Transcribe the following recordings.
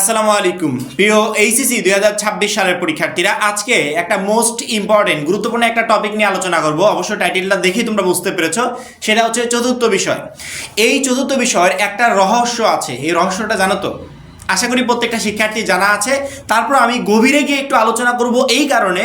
আসসালামু আলাইকুম। প্রিয় এইচএসসি দুই হাজার ছাব্বিশ সালের পরীক্ষার্থীরা, আজকে একটা মোস্ট ইম্পর্টেন্ট গুরুত্বপূর্ণ একটা টপিক নিয়ে আলোচনা করব। অবশ্য টাইটেলটা দেখেই তোমরা বুঝতে পেরেছ। সেটা হচ্ছে চতুর্থ বিষয়। এই চতুর্থ বিষয়ের একটা রহস্য আছে। এই রহস্যটা জানো তো? আশা করি প্রত্যেকটা শিক্ষার্থী জানা আছে। তারপর আমি গভীরে গিয়ে একটু আলোচনা করব এই কারণে,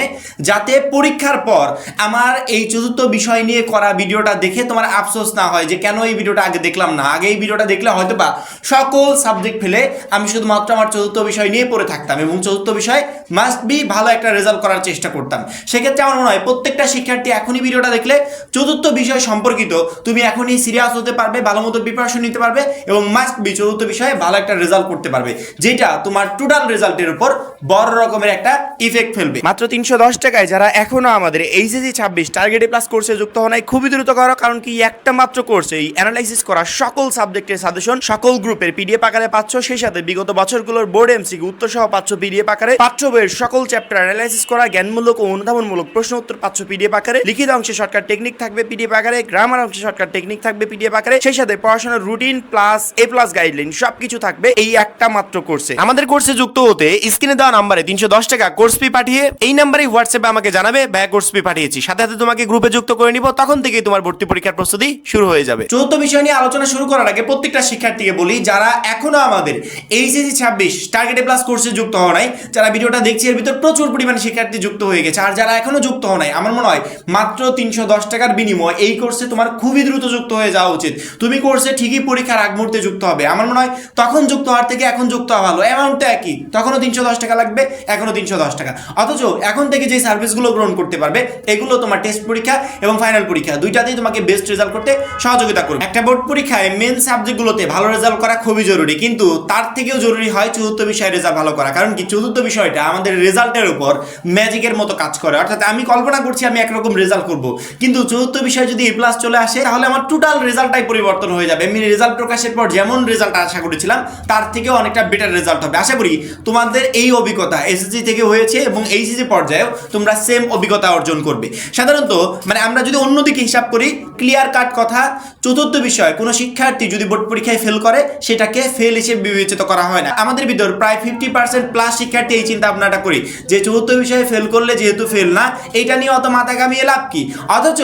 যাতে পরীক্ষার পর আমার এই চতুর্থ বিষয় নিয়ে করা ভিডিওটা দেখে তোমার আফসোস না হয় যে কেন এই ভিডিওটা আগে দেখলাম না। আগে এই ভিডিওটা দেখলে হয়তো বা সকল সাবজেক্ট ফেলে আমি শুধুমাত্র আমার চতুর্থ বিষয় নিয়ে পড়ে থাকতাম এবং চতুর্থ বিষয় মাস্ট বি ভালো একটা রেজাল্ট করার চেষ্টা করতাম। সেক্ষেত্রে আমার মনে হয় প্রত্যেকটা শিক্ষার্থী এখনই ভিডিওটা দেখলে চতুর্থ বিষয় সম্পর্কিত তুমি এখনই সিরিয়াস হতে পারবে ভালো মতো প্রিপারেশন নিতে পারবে এবং মাস্ট বি চতুর্থ বিষয়ে ভালো একটা রেজাল্ট করতে পারবে। যেটা তোমার টোটাল রেজাল্টের উপর বড় রকমের একটা ইফেক্ট ফেলবে। মাত্র তিনশো দশ টাকায় যারা এখনও আমাদের এইচএসি ছাব্বিশ টার্গেটে প্লাস কোর্সে যুক্ত হওয়া খুবই দ্রুত করো, কারণ কি একটা মাত্র কোর্সে এই অ্যানালাইসিস করা সকল সাবজেক্টের সাজেশন সকল গ্রুপের পিডিএফ আকারে পাচ্ছ, সেই সাথে বিগত বছরগুলোর বোর্ড এমসি উত্তর সহ পাচ্ছ পিডিএফ আকারে পাঠ্য বইয়ের সকল চ্যাপ্টার অ্যানালাইসিস করা, জ্ঞানমূলক ও অনুধাবনমূলক প্রশ্ন উত্তর পাচ্ছ পিডিএফ আকারে, লিখিত অংশে শর্টকাট টেকনিক থাকবে পিডিএফ আকারে গ্রামার অংশে শর্টকাট টেকনিক থাকবে পিডিএফ আকারে, সেই সাথে পড়াশোনার routine plus A plus guideline সবকিছু থাকবে, এই একটা মাত্র কোর্সে আমাদের কোর্সে যুক্ত হতে স্ক্রিনে দেওয়া নাম্বারে তিনশো দশ টাকা কোর্স ফি পাঠিয়ে এই নাম্বারে হোয়াটসঅ্যাপে আমাকে জানাবে ব্যয় কোর্স ফি পাঠিয়েছি। সাথে সাথে তোমাকে গ্রুপে যুক্ত করে নিব। তখন থেকেই তোমার ভর্তি পরীক্ষার প্রস্তুতি শুরু হয়ে যাবে। চৌথ বিষয় নিয়ে আলোচনা শুরু করার আগে প্রত্যেকটা শিক্ষার্থীকে বলি যারা এখনও আমাদের এইচএসি ছাব্বিশ টার্গেটে প্লাস কোর্সে যুক্ত হওয়া নাই যারা ভিডিওটা দেখছি এর ভিতর প্রচুর পরিমাণে শিক্ষার্থী যুক্ত হয়ে গেছে। আর যারা এখনও যুক্ত হওয়া নাই আমার মনে হয় মাত্র তিনশো দশ টাকার বিনিময় এই কোর্সে তোমার খুবই দ্রুত যুক্ত হয়ে যাওয়া উচিত। তুমি কোর্সে ঠিকই পরীক্ষার আগ মুহূর্তে যুক্ত হবে। আমার মনে হয় তখন যুক্ত হওয়ার থেকে এখন যুক্ত ভালো। অ্যামাউন্টটা একই। তখনও তিনশো দশ টাকা লাগবে, এখনও তিনশো দশ টাকা। অথচ এখন থেকে যে সার্ভিসগুলো গ্রহণ করতে পারবে, এগুলো তোমার টেস্ট পরীক্ষা এবং ফাইনাল পরীক্ষা। দুইটাতেই তোমাকে বেস্ট রেজাল্ট করতে সহযোগিতা করবে। একটা বোর্ড পরীক্ষায় মেন সাবজেক্টগুলোতে ভালো রেজাল্ট করা খুবই জরুরি, কিন্তু তার থেকেও জরুরি হয় চতুর্থ বিষয়ে রেজাল্ট ভালো করা। কারণ কি? চতুর্থ বিষয়টা আমাদের রেজাল্টের উপর ম্যাজিকের মতো কাজ করে। অর্থাৎ আমি কল্পনা করছি আমি একরকম রেজাল্ট করব। কিন্তু চতুর্থ বিষয়ে যদি এ প্লাস চলে আসে, তাহলে আমার টোটাল রেজাল্টটাই পরিবর্তন হয়ে যাবে। আমি রেজাল্ট প্রকাশের পর যেমন রেজাল্ট আশা করেছিলাম, তার থেকেও অনেকটা বেটার রেজাল্ট হবে। আশা করি তোমাদের এই অভিজ্ঞতা এসএসসি থেকে হয়েছে এবং এইচএসসি পর্যায়েও তোমরা সেম অভিজ্ঞতা অর্জন করবে। সাধারণত মানে আমরা যদি অন্যদিকে হিসাব করি ক্লিয়ার কাট কথা, চতুর্থ বিষয়, কোনো শিক্ষার্থী যদি বোর্ড পরীক্ষায় ফেল করে, সেটাকে ফেল হিসেবে বিবেচিত করা হয় না। আমাদের ভিতর প্রায় ফিফটি পার্সেন্ট প্লাস শিক্ষার্থী এই চিন্তা ভাবনাটা করি যে চতুর্থ বিষয়ে ফেল করলে যেহেতু ফেল না, এইটা নিয়ে অত মাথা কামিয়ে লাভ কি? অথচ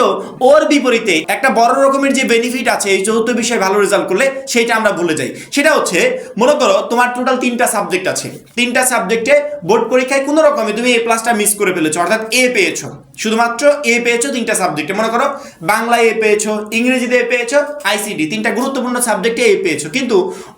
ওর বিপরীতে একটা বড় রকমের যে বেনিফিট আছে এই চতুর্থ বিষয়ে ভালো রেজাল্ট করলে, সেটা আমরা ভুলে যাই। সেটা হচ্ছে, মনে করো তোমার টোটাল তিনটা সাবজেক্ট আছে। তিনটা সাবজেক্টে বোর্ড পরীক্ষায় কোনো রকমে তুমি এ প্লাসটা মিস করে ফেলেছো, অর্থাৎ এ পেয়েছ। শুধুমাত্র এ পেয়েছ তিনটা সাবজেক্টে মনে করো, বাংলায় এ পেয়েছ, ইংরেজিতে এ পেয়েছ আইসিডি তিনটা গুরুত্বপূর্ণ সাবজেক্টে এ পেয়েছ। কিন্তু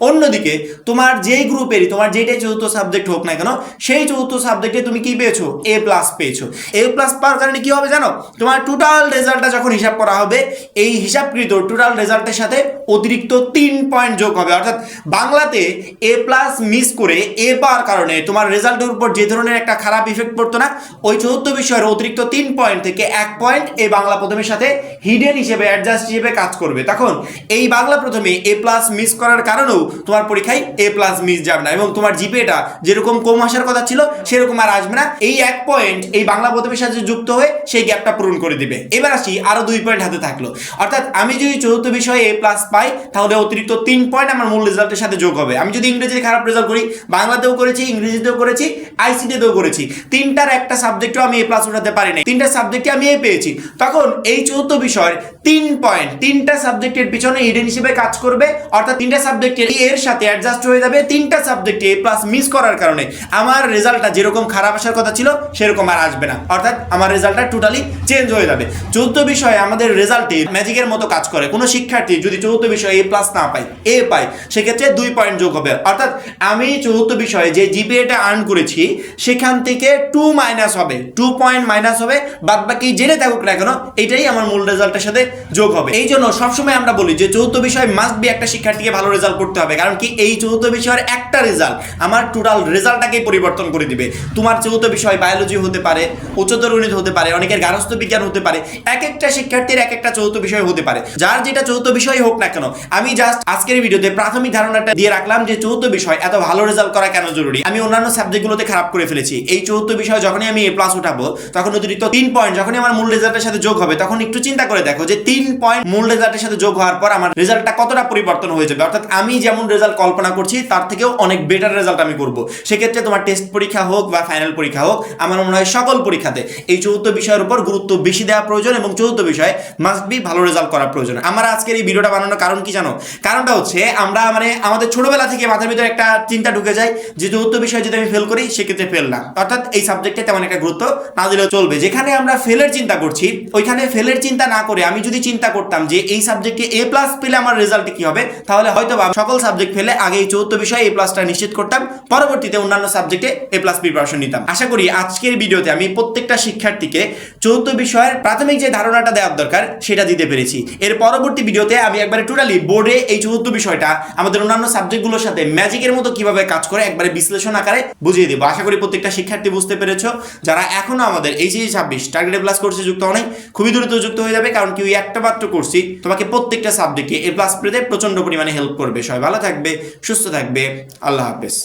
অন্যদিকে, তোমার যেই গ্রুপেরই, তোমার যেটাই চতুর্থ সাবজেক্ট হোক না কেন, সেই চতুর্থ সাবজেক্টে তুমি কি পেয়েছ? এ প্লাস পেয়েছ। এ প্লাস পাওয়ার কারণে কি হবে জানো? তোমার টোটাল রেজাল্টটা যখন হিসাব করা হবে, এই হিসাবকৃত টোটাল রেজাল্টের সাথে অতিরিক্ত তিন পয়েন্ট যোগ হবে। অর্থাৎ বাংলাতে এ প্লাস মিস করে এ পাওয়ার কারণে তোমার রেজাল্টের উপর যে ধরনের একটা খারাপ ইফেক্ট পড়তো না, ওই চতুর্থ বিষয়ের অতিরিক্ত তিন পয়েন্ট থেকে এক পয়েন্ট এই বাংলা প্রথমের সাথে হিডেন হিসেবে অ্যাডজাস্ট হিসেবে কাজ করবে। তখন এই বাংলা প্রথমে এ প্লাস মিস করার কারণেও তোমার পরীক্ষায় এ প্লাস মিস যাবে না এবং তোমার জিপিএটা যেরকম কম আসার কথা ছিল, সেরকম আর আসবে না। এই এক পয়েন্ট এই বাংলা প্রথমের সাথে যুক্ত হয়ে সেই গ্যাপটা পূরণ করে দিবে। এবার আসি আরও দুই পয়েন্ট হাতে থাকল। অর্থাৎ আমি যদি চতুর্থ বিষয়ে এ প্লাস পাই, তাহলে অতিরিক্ত তিন পয়েন্ট আমার মূল রেজাল্টের সাথে যোগ হবে। আমি যদি ইংরেজিতে খারাপ রেজাল্ট করি, বাংলাতেও করেছি, ইংরেজিতেও করেছি আইসিটিতেও করেছি। তিনটার একটা সাবজেক্টও আমি এ প্লাস উঠাতে পারি নাই। তিনটা সাবজেক্টে আমি এ পেয়েছি। তখন এই চতুর্থ বিষয়ের তিন পয়েন্ট তিনটা সাবজেক্টের পিছনে ইডেন হিসেবে কাজ করবে, অর্থাৎ তিনটা সাবজেক্টের এর সাথে অ্যাডজাস্ট হয়ে যাবে, তিনটা সাবজেক্টে এ প্লাস মিস করার কারণে। আমার রেজাল্টটা যেরকম খারাপ আসার কথা ছিল, সেরকম আর আসবে না। অর্থাৎ আমার রেজাল্টটা টোটালি চেঞ্জ হয়ে যাবে। চতুর্থ বিষয়ে আমাদের রেজাল্টে ম্যাজিকের মতো কাজ করে। কোনো শিক্ষার্থী যদি চতুর্থ বিষয়ে এ প্লাস না পায় এ পায়, সেক্ষেত্রে দুই পয়েন্ট যোগ হবে। অর্থাৎ আমি চতুর্থ বিষয়ে যে জিপিএটা আর্ন করেছি, সেখান থেকে টু মাইনাস হবে। টু পয়েন্ট মাইনাস হবে বাদ বাকি জেনে থাকুক না কেন এটাই আমার মূল রেজাল্টের সাথে যোগ হবে। এই জন্য সবসময় আমরা বলি যে চতুর্থ বিষয় মাস্ট বি একটা শিক্ষার্থীকে ভালো রেজাল্ট করতে হবে, কারণ কি এই চতুর্থ বিষয়ের একটা রেজাল্ট আমার টোটাল রেজাল্টটাকেই পরিবর্তন করে দিবে। তোমার চতুর্থ বিষয় বায়োলজি হতে পারে, উচ্চতর গণিত হতে পারে, অনেকের গার্হস্থ বিজ্ঞান হতে পারে এক একটা শিক্ষার্থীর এক একটা চতুর্থ বিষয় হতে পারে। যার যেটা চতুর্থ বিষয় হোক না কেন, আমি জাস্ট আজকের ভিডিওতে প্রাথমিক ধারণাটা দিয়ে রাখলাম যে চতুর্থ বিষয় এত ভালো রেজাল্ট করা কেন জরুরি। আমি অন্যান্য সাবজেক্টগুলোতে খারাপ করে ফেলেছি। এই চতুর্থ বিষয় যখনই আমি এ প্লাস উঠাবো, তখন অতিরিক্ত তিন পয়েন্ট যখনই আমার মূল রেজাল্টের সাথে যোগ হবে, তখন একটু চিন্তা করে দেখো যে তিন পয়েন্ট মূল রেজাল্টের সাথে যোগ হওয়ার পর আমার রেজাল্টটা কতটা পরিবর্তন হয়ে যাবে অর্থাৎ আমি যেমন রেজাল্ট কল্পনা করছি, তার থেকেও অনেক বেটার রেজাল্ট আমি করব। সেক্ষেত্রে তোমার টেস্ট পরীক্ষা হোক বা ফাইনাল পরীক্ষা হোক, আমার মনে হয় সকল পরীক্ষাতে এই চতুর্থ বিষয়ের উপর গুরুত্ব বেশি দেওয়া প্রয়োজন এবং চতুর্থ বিষয়ে মাস্ট বি ভালো রেজাল্ট করা প্রয়োজন। আমার আজকের এই ভিডিওটা বানানোর কারণ কি জানো? কারণটা হচ্ছে আমরা মানে আমাদের ছোটবেলা থেকে মাথার ভিতরে একটা চিন্তা ঢুকে যায় যে চতুর্থ বিষয় যদি আমি ফেল করি, সেক্ষেত্রে ফেল না। অর্থাৎ এই সাবজেক্টে তেমন একটা গুরুত্ব না দিলেও চলবে। যেখানে আমরা ফেলের চিন্তা করছি। ওইখানে ফেলের চিন্তা না করে আমি যদি চিন্তা করতাম যে এই সাবজেক্টে এ প্লাস পেলে আমার রেজাল্ট কি হবে, তাহলে হয়তো সকল সাবজেক্ট ফেলে আগে এই চতুর্থ বিষয়ে এ প্লাসটা নিশ্চিত করতাম, পরবর্তীতে অন্যান্য সাবজেক্টে এ প্লাস প্রিপারেশন নিতাম। আশা করি আজকের ভিডিওতে আমি প্রত্যেকটা শিক্ষার্থীকে চতুর্থ বিষয়ের প্রাথমিক যে ধারণাটা দেওয়ার দরকার, সেটা দিতে পেরেছি। এর পরবর্তী ভিডিওতে আমি একবারে টোটালি বোর্ডে এই চতুর্থ বিষয়টা, আমাদের অন্যান্য সাবজেক্টগুলোর সাথে ম্যাজিকের মতো কীভাবে কাজ করে একবারে বিশ্লেষণ আকারে বুঝিয়ে দেবো। আশা করি প্রত্যেকটা শিক্ষার্থী বুঝতে পেরেছ। যারা এখনও আমাদের এই যে ছাব্বিশ। টার্গেটে প্লাস কোর্সে যুক্ত অনেক খুবই দ্রুত যুক্ত হয়ে যাবে, কারণ কি ওই একটা মাত্র কোর্সই তোমাকে প্রত্যেকটা সাবজেক্টে এ প্লাস পেতে প্রচণ্ড পরিমাণে হেল্প করবে। সবাই ভালো থাকবে, সুস্থ থাকবে, আল্লাহ হাফেজ।